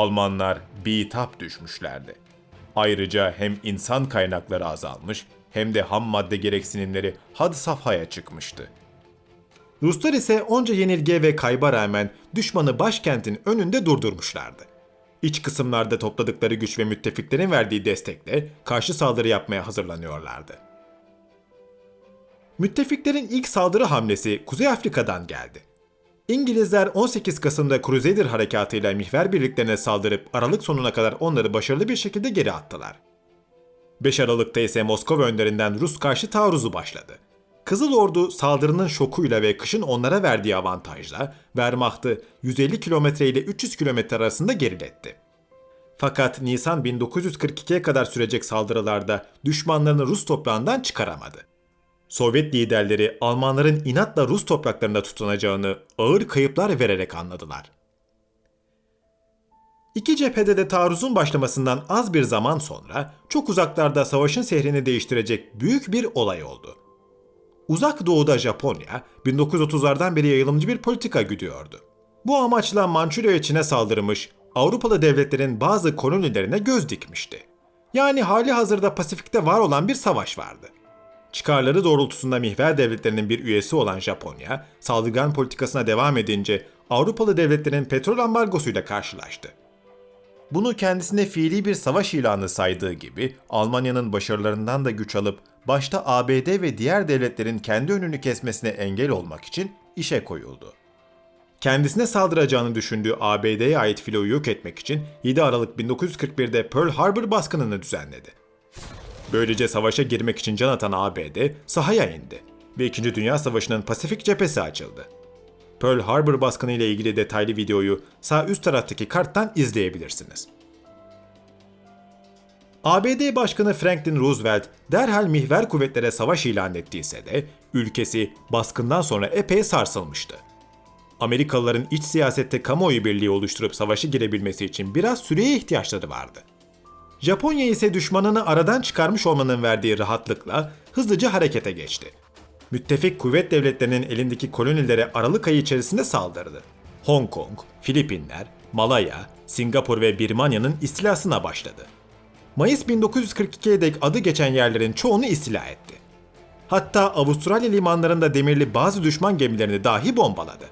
Almanlar bitap düşmüşlerdi. Ayrıca hem insan kaynakları azalmış hem de ham madde gereksinimleri had safhaya çıkmıştı. Ruslar ise onca yenilgiye ve kayba rağmen düşmanı başkentin önünde durdurmuşlardı. İç kısımlarda topladıkları güç ve müttefiklerin verdiği destekle karşı saldırı yapmaya hazırlanıyorlardı. Müttefiklerin ilk saldırı hamlesi Kuzey Afrika'dan geldi. İngilizler 18 Kasım'da Crusader harekatıyla mihver birliklerine saldırıp Aralık sonuna kadar onları başarılı bir şekilde geri attılar. 5 Aralık'ta ise Moskova önlerinden Rus karşı taarruzu başladı. Kızıl Ordu saldırının şokuyla ve kışın onlara verdiği avantajla Wehrmacht'ı 150 kilometre ile 300 kilometre arasında geriletti. Fakat Nisan 1942'ye kadar sürecek saldırılarda düşmanlarını Rus toprağından çıkaramadı. Sovyet liderleri Almanların inatla Rus topraklarında tutunacağını ağır kayıplar vererek anladılar. İki cephede de taarruzun başlamasından az bir zaman sonra çok uzaklarda savaşın seyrini değiştirecek büyük bir olay oldu. Uzak doğuda Japonya 1930'lardan beri yayılımcı bir politika güdüyordu. Bu amaçla Mançurya içine saldırmış Avrupalı devletlerin bazı kolonilerine göz dikmişti. Yani hali hazırda Pasifik'te var olan bir savaş vardı. Çıkarları doğrultusunda mihver devletlerinin bir üyesi olan Japonya, saldırgan politikasına devam edince Avrupalı devletlerin petrol ambargosuyla karşılaştı. Bunu kendisine fiili bir savaş ilanı saydığı gibi Almanya'nın başarılarından da güç alıp başta ABD ve diğer devletlerin kendi önünü kesmesine engel olmak için işe koyuldu. Kendisine saldıracağını düşündüğü ABD'ye ait filoyu yok etmek için 7 Aralık 1941'de Pearl Harbor baskınını düzenledi. Böylece savaşa girmek için can atan ABD sahaya indi ve 2. Dünya Savaşı'nın Pasifik cephesi açıldı. Pearl Harbor baskını ile ilgili detaylı videoyu sağ üst taraftaki karttan izleyebilirsiniz. ABD Başkanı Franklin Roosevelt derhal mihver kuvvetlere savaş ilan ettiyse de ülkesi baskından sonra epey sarsılmıştı. Amerikalıların iç siyasette kamuoyu birliği oluşturup savaşı girebilmesi için biraz süreye ihtiyaçları vardı. Japonya ise düşmanını aradan çıkarmış olmanın verdiği rahatlıkla hızlıca harekete geçti. Müttefik kuvvet devletlerinin elindeki kolonilere Aralık ayı içerisinde saldırdı. Hong Kong, Filipinler, Malaya, Singapur ve Birmanya'nın istilasına başladı. Mayıs 1942'ye dek adı geçen yerlerin çoğunu istila etti. Hatta Avustralya limanlarında demirli bazı düşman gemilerini dahi bombaladı.